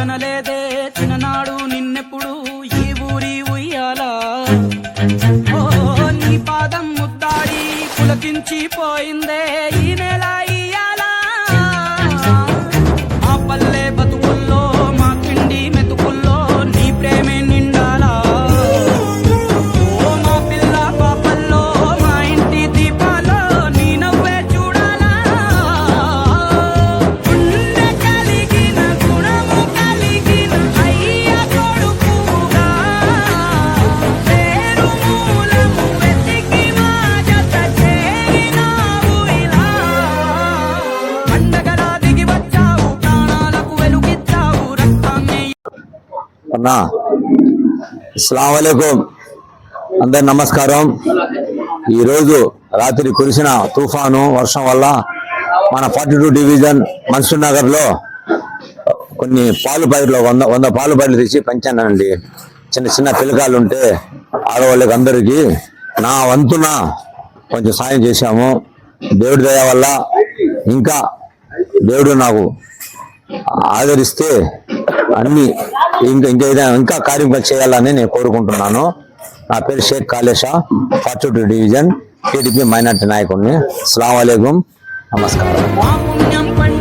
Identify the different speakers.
Speaker 1: తినలేదే చిన్ననాడు నిన్నెప్పుడు ఈ ఊరి ఉయ్యాలా. ఓ నీ పాదం ముద్దాడి పులకించి పోయిందే ఈ
Speaker 2: అన్నా. అస్సలం వాలేకుం అందరి నమస్కారం. ఈరోజు రాత్రి కురిసిన తుఫాను వర్షం వల్ల మన ఫార్టీ టూ డివిజన్ మన్సూర్ నగర్లో కొన్ని పాలు పైర్లు వంద వంద పాలు పైర్లు తెచ్చి పెంచానండి. చిన్న చిన్న పిల్లకాయలు ఉంటే ఆడవాళ్ళకి అందరికీ నా వంతున కొంచెం సాయం చేశాము. దేవుడి దయ వల్ల ఇంకా దేవుడు నాకు ఆదరిస్తే అన్ని ఇంకా ఇంకా ఏదైనా ఇంకా కార్యం చేయాలని నేను కోరుకుంటున్నాను. నా పేరు షేక్ కాళేషా ఫార్చూట్ డివిజన్ టీడీపీ మైనార్టీ నాయకుడిని. అస్సలం నమస్కారం.